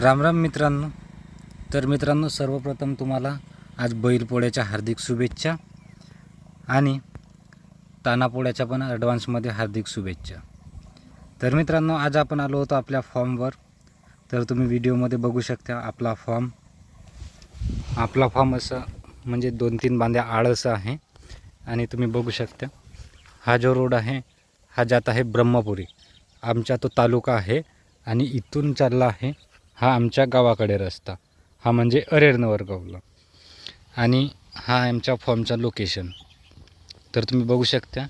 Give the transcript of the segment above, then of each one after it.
राम राम मित्रांनो. तर मित्रांनो सर्वप्रथम तुम्हाला आज बैलपोळ्याच्या हार्दिक शुभेच्छा आणि तानापोळ्याच्या पण ॲडव्हान्समध्ये हार्दिक शुभेच्छा. तर मित्रांनो आज आपण आलो होतो आपल्या फॉर्मवर. तर तुम्ही व्हिडिओमध्ये बघू शकता आपला फॉर्म. आपला फॉर्म असं म्हणजे दोन तीन बांध्या आळसं आहे आणि तुम्ही बघू शकता. हा जो रोड आहे हा जात आहे ब्रह्मपुरी. आमचा तो तालुका आहे आणि इथून चालला आहे हा आमच्या गावाकडे रस्ता. हा म्हणजे अरेरनवर गावला. आणि हा आमच्या फॉर्मचा लोकेशन. तर तुम्ही बघू शकता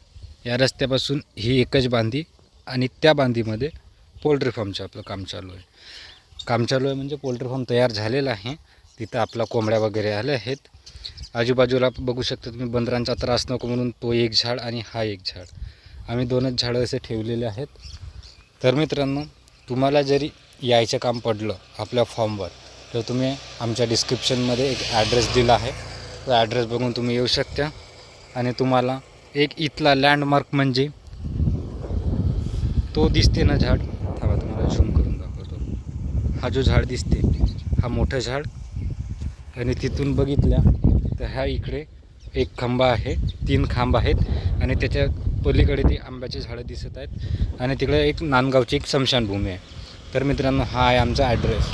या रस्त्यापासून ही एकच बांधी आणि त्या बांधीमध्ये पोल्ट्री फार्मचं आपलं काम चालू आहे. काम चालू आहे म्हणजे पोल्ट्री फार्म तयार झालेला आहे. तिथं आपला कोंबड्या वगैरे आल्या आहेत. आजूबाजूला बघू शकता तुम्ही बंदरांचा त्रास नको म्हणून तो एक झाड आणि हा एक झाड. आम्ही दोनच झाडं असे ठेवलेले आहेत. तर मित्रांनो तुम्हाला जरी यायचं काम पडलं आपल्या फॉर्मवर. तर तुम्ही आमच्या डिस्क्रिप्शनमध्ये एक ॲड्रेस दिला आहे. तो ॲड्रेस बघून तुम्ही येऊ शकता. आणि तुम्हाला एक इथला लँडमार्क म्हणजे तो दिसते ना झाड. थांबा तुम्हाला झूम करून दाखवतो. हा जो झाड दिसते हा मोठं झाड. आणि तिथून बघितल्या तर ह्या इकडे एक खांबा आहे. तीन खांब आहेत. आणि त्याच्या पलीकडे ती आंब्याची झाडं दिसत आहेत. आणि तिकडे एक नांदगावची एक स्मशानभूमी आहे. तर मित्रांनो हा आहे आमचा ॲड्रेस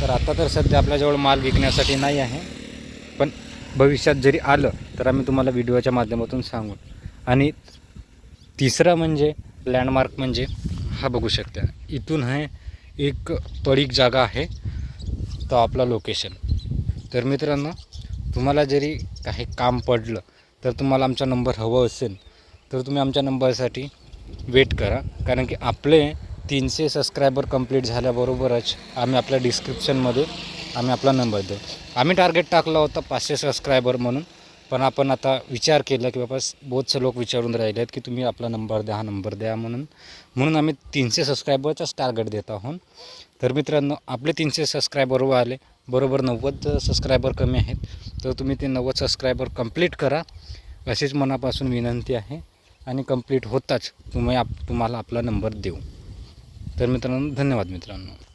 तर आता तर सध्या आपल्याजवळ माल विकण्यासाठी नाही आहे पण भविष्यात जरी आलं तर आम्ही तुम्हाला व्हिडिओच्या माध्यमातून सांगू. आणि तिसरं म्हणजे लँडमार्क म्हणजे हा बघू शकता. इथून आहे एक पडीक जागा आहे तो आपला लोकेशन तर मित्रांनो तुम्हाला जरी काही काम पडलं तर तुम्हाला आमचा नंबर हवं असेल तर तुम्ही आमच्या नंबरसाठी वेट करा. कारण की आपले तीनशे सबस्क्रायबर कंप्लीट झाल्याबरोबरच आम्ही आपल्या डिस्क्रिप्शनमध्ये आम्ही आपला नंबर देऊ. आम्ही टार्गेट टाकला होता पाचशे सबस्क्रायबर म्हणून पण आपण आता विचार केला की बाबा बहुतसे लोक विचारून राहिले आहेत की तुम्ही आपला नंबर द्या हा नंबर द्या म्हणून. म्हणून आम्ही तीनशे सबस्क्रायबरचाच टार्गेट देत आहोत. तर मित्रांनो आपले तीनशे सबस्क्रायबर आले बरोबर नव्वद सबस्क्रायबर कमी आहेत तर तुम्ही ते नव्वद सबस्क्रायबर कंप्लीट करा अशीच मनापासून विनंती आहे आणि कंप्लीट होताच तुम्ही आप तुम्हाला आपला नंबर देऊ. तर मित्रांनो धन्यवाद मित्रांनो.